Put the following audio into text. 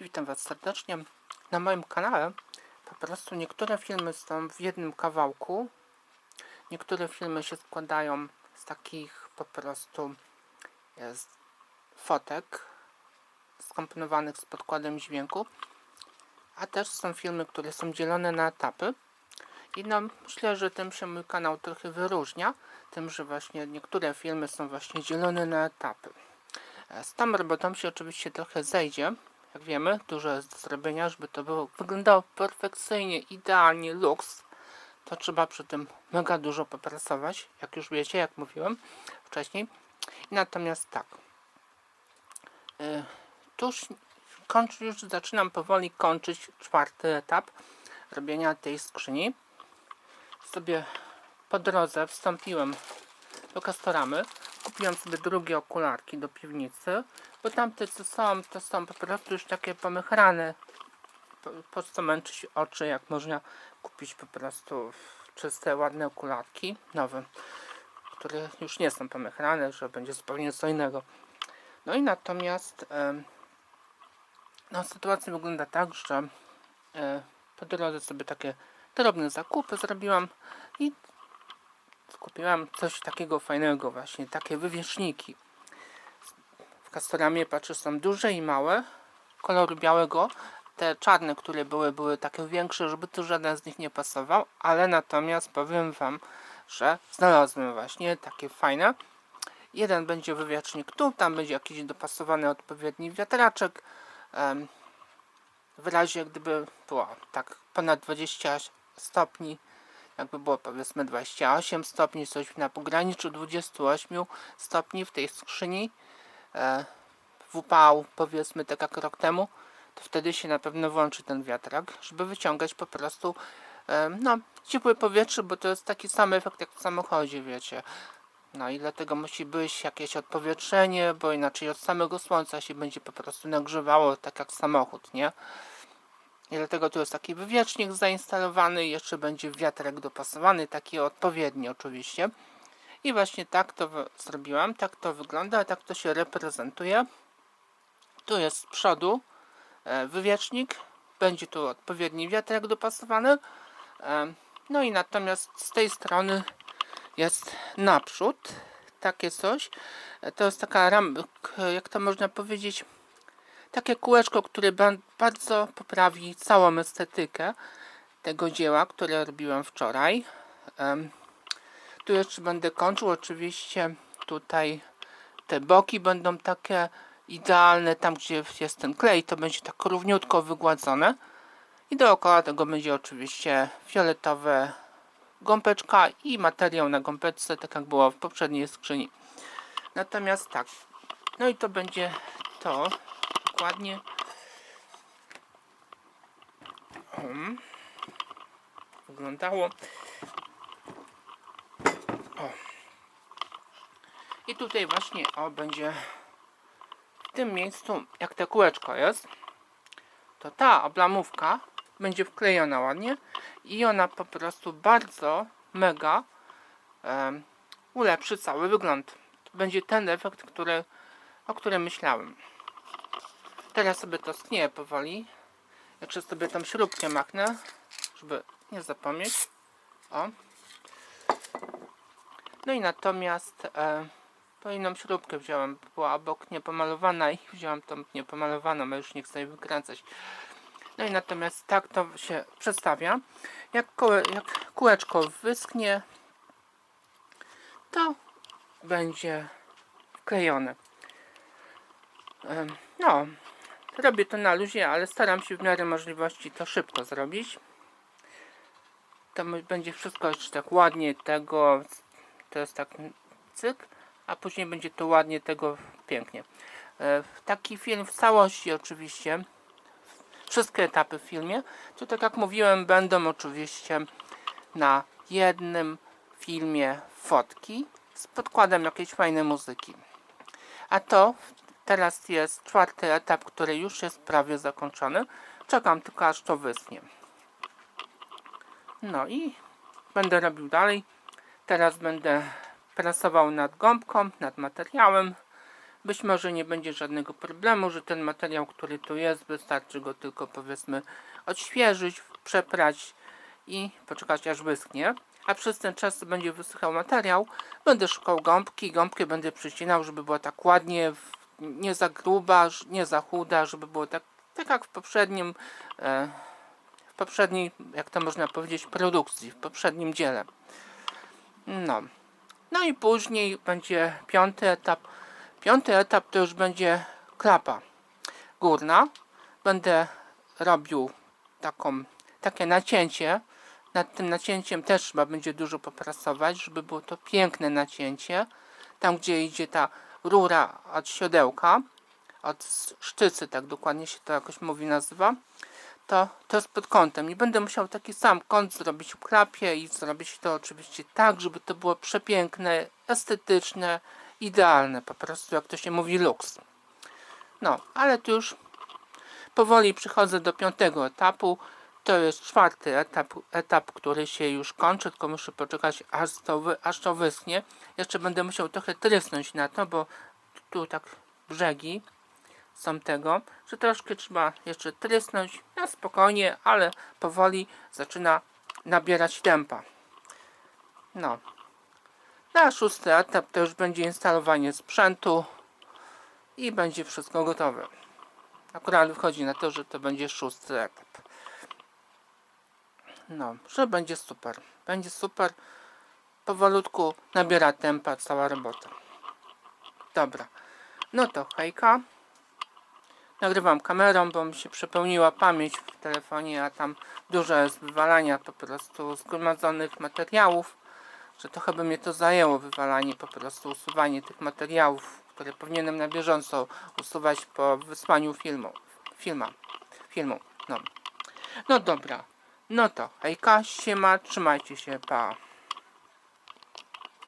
Witam Was serdecznie. Na moim kanale po prostu niektóre filmy są w jednym kawałku. Niektóre filmy się składają z takich po prostu e, z fotek skomponowanych z podkładem dźwięku. A też są filmy, które są dzielone na etapy. I no, myślę, że tym się mój kanał trochę wyróżnia. Tym, że właśnie niektóre filmy są właśnie dzielone na etapy. E, Z tą robotą się oczywiście trochę zejdzie. Jak wiemy, dużo jest do zrobienia, żeby to było, wyglądało perfekcyjnie, idealnie, luks. To trzeba przy tym mega dużo popracować, jak już wiecie, jak mówiłem wcześniej. Natomiast tak, yy, tuż kończy, już zaczynam powoli kończyć czwarty etap robienia tej skrzyni. Sobie po drodze wstąpiłem do Castoramy. Kupiłem sobie drugie okularki do piwnicy, bo tamte co są, to są po prostu już takie pomychrane. Po, co męczyć oczy, jak można kupić po prostu czyste, ładne okularki, nowe, które już nie są pomychrane, że będzie zupełnie co innego. No i natomiast no, sytuacja wygląda tak, że e, po drodze sobie takie drobne zakupy zrobiłam i kupiłam coś takiego fajnego właśnie, takie wywieszniki. W Castoramie patrzę są duże i małe, koloru białego. Te czarne, które były, były takie większe, żeby tu żaden z nich nie pasował, ale natomiast powiem Wam, że znalazłem właśnie takie fajne. Jeden będzie wywiecznik tu, tam będzie jakiś dopasowany odpowiedni wiatraczek. W razie gdyby było tak ponad 20 stopni, jakby było powiedzmy 28 stopni, coś na pograniczu 28 stopni w tej skrzyni e, w upał powiedzmy tak jak rok temu, to wtedy się na pewno włączy ten wiatrak, żeby wyciągać po prostu e, no, ciepłe powietrze, bo to jest taki sam efekt jak w samochodzie, wiecie. No i dlatego musi być jakieś odpowietrzenie, bo inaczej od samego słońca się będzie po prostu nagrzewało, tak jak samochód, nie? I dlatego tu jest taki wywiecznik zainstalowany jeszcze będzie wiatrak dopasowany, taki odpowiedni oczywiście. I właśnie tak to zrobiłam, tak to wygląda, tak to się reprezentuje. Tu jest z przodu e, wywiecznik, będzie tu odpowiedni wiatrak dopasowany. E, no i natomiast z tej strony jest naprzód takie coś. E, To jest taka ram, jak to można powiedzieć, takie kółeczko, które ba- bardzo poprawi całą estetykę tego dzieła, które robiłem wczoraj. Tu jeszcze będę kończył, oczywiście tutaj te boki będą takie idealne, tam gdzie jest ten klej, to będzie tak równiutko wygładzone. I dookoła tego będzie oczywiście fioletowe gąbeczka i materiał na gąbeczce, tak jak było w poprzedniej skrzyni. Natomiast tak, no i to będzie to dokładnie. Um, wyglądało. O. I tutaj właśnie o będzie w tym miejscu, jak te kółeczko jest, to ta oblamówka będzie wklejona ładnie i ona po prostu bardzo mega em, ulepszy cały wygląd. To będzie ten efekt, który, o którym myślałem. Teraz sobie to sknieję powoli. Jeszcze sobie tą śrubkę machnę, żeby nie zapomnieć. O. No i natomiast e, to inną śrubkę wziąłem. Była obok niepomalowana i wziąłem tą niepomalowaną, a już nie chcę jej wykręcać. No i natomiast tak to się przedstawia. Jak, kołe, jak kółeczko wyschnie, to będzie wklejone. Em, No, robię to na luzie, ale staram się w miarę możliwości to szybko zrobić. To będzie wszystko jeszcze tak ładnie tego, to jest tak cyk, a później będzie to ładnie tego pięknie. E, Taki film w całości oczywiście, wszystkie etapy w filmie, to tak jak mówiłem, będą oczywiście na jednym filmie fotki z podkładem jakiejś fajnej muzyki. A to teraz jest czwarty etap, który już jest prawie zakończony. Czekam tylko aż to wyschnie. No i będę robił dalej. Teraz będę pracował nad gąbką, nad materiałem. być może nie będzie żadnego problemu, że ten materiał, który tu jest, wystarczy go tylko powiedzmy odświeżyć, przeprać i poczekać aż wyschnie. A przez ten czas będzie wysychał materiał, będę szukał gąbki, gąbkę będę przycinał, żeby była tak ładnie, w- nie za gruba, nie za chuda, żeby było tak, tak jak w poprzednim, e, w poprzedniej, jak to można powiedzieć, produkcji, w poprzednim dziele. No. No i później będzie piąty etap. Piąty etap to już będzie klapa górna. Będę robił taką, takie nacięcie. Nad tym nacięciem też trzeba będzie dużo popracować, żeby było to piękne nacięcie. Tam, gdzie idzie ta rura od siodełka, od s- sztycy, tak dokładnie się to jakoś mówi, nazywa, to, to jest pod kątem. I będę musiał taki sam kąt zrobić w klapie i zrobić to oczywiście tak, żeby to było przepiękne, estetyczne, idealne, po prostu jak to się mówi luks. No, ale tu już powoli przychodzę do piątego etapu. To jest czwarty etap, etap, który się już kończy, tylko muszę poczekać aż to, wy, aż to wyschnie. Jeszcze będę musiał trochę trysnąć na to, bo tu tak brzegi są tego, że troszkę trzeba jeszcze trysnąć na spokojnie, ale powoli zaczyna nabierać tempa. No. Na szósty etap to już będzie instalowanie sprzętu i będzie wszystko gotowe. Akurat wychodzi na to, że to będzie szósty etap. No, że będzie super. Będzie super. Powolutku nabiera tempa cała robota. Dobra. No to hejka. Nagrywam kamerą, bo mi się przepełniła pamięć w telefonie, a tam dużo jest wywalania po prostu zgromadzonych materiałów, że trochę by mnie to zajęło wywalanie, po prostu usuwanie tych materiałów, które powinienem na bieżąco usuwać po wysłaniu filmu. Filma. Filmu. No. No dobra. No to hejka, siema, trzymajcie się, pa.